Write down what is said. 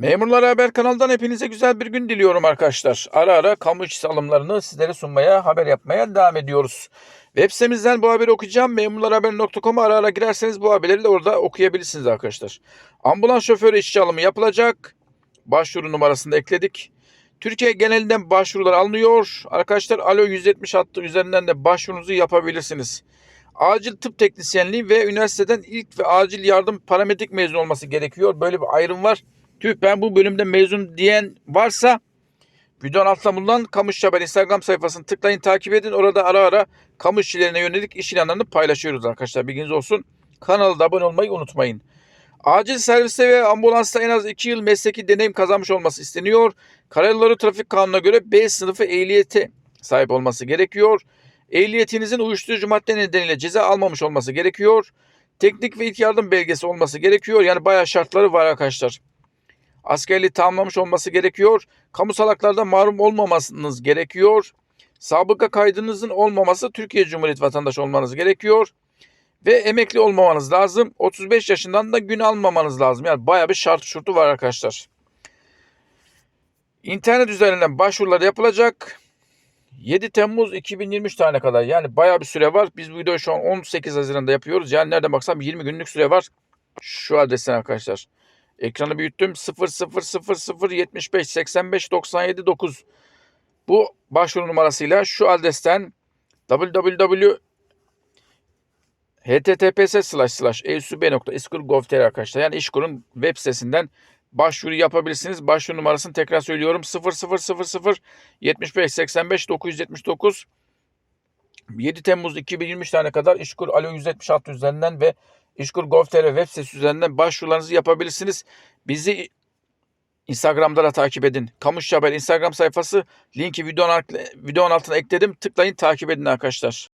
Memurlar Haber kanalından hepinize güzel bir gün diliyorum arkadaşlar. Ara ara kamu işçisi alımlarını sizlere sunmaya, haber yapmaya devam ediyoruz. Web sitemizden bu haberi okuyacağım. Memurlarhaber.com'a ara ara girerseniz bu haberleri de orada okuyabilirsiniz arkadaşlar. Ambulans şoförü işçi alımı yapılacak. Başvuru numarasını da ekledik. Türkiye genelinden başvurular alınıyor. Arkadaşlar Alo 170 hattı üzerinden de başvurunuzu yapabilirsiniz. Acil tıp teknisyenliği ve üniversiteden ilk ve acil yardım paramedik mezun olması gerekiyor. Böyle bir ayrım var. Tüh ben bu bölümde mezun diyen varsa bulunan Kamu İşçi Haber Instagram sayfasını tıklayın takip edin. Orada ara ara kamu işçilerine yönelik iş ilanlarını paylaşıyoruz arkadaşlar. Bilginiz olsun. Kanala da abone olmayı unutmayın. Acil serviste ve ambulansta en az 2 yıl mesleki deneyim kazanmış olması isteniyor. Karayolları Trafik Kanunu'na göre B sınıfı ehliyete sahip olması gerekiyor. Ehliyetinizin uyuşturucu madde nedeniyle ceza almamış olması gerekiyor. Teknik ve ilk yardım belgesi olması gerekiyor. Yani bayağı şartları var arkadaşlar. Askerliği tamamlamış olması gerekiyor. Kamu salaklardan mahrum olmamanız gerekiyor. Sabıka kaydınızın olmaması Türkiye Cumhuriyeti vatandaşı olmanız gerekiyor. Ve emekli olmamanız lazım. 35 yaşından da gün almamanız lazım. Yani bayağı bir şart şurtu var arkadaşlar. İnternet üzerinden başvurular yapılacak. 7 Temmuz 2023 tane kadar yani bayağı bir süre var. Biz bu videoyu şu an 18 Haziran'da yapıyoruz. Yani nereden baksam 20 günlük süre var. Şu adresten arkadaşlar. Ekranı büyüttüm. 0000 75 85 97 9. Bu başvuru numarasıyla şu adresten www https slash slash eusub.iskur.gov.tr arkadaşlar. Yani İşkur'un web sitesinden başvuru yapabilirsiniz. Başvuru numarasını tekrar söylüyorum. 0000 75 85 979 7 Temmuz 2023 tane kadar İşkur Alo 176 üzerinden ve İşkur Gov.tr web sitesi üzerinden başvurularınızı yapabilirsiniz. Bizi Instagram'da da takip edin. Kamuş Haber Instagram sayfası linki videonun altına ekledim. Tıklayın takip edin arkadaşlar.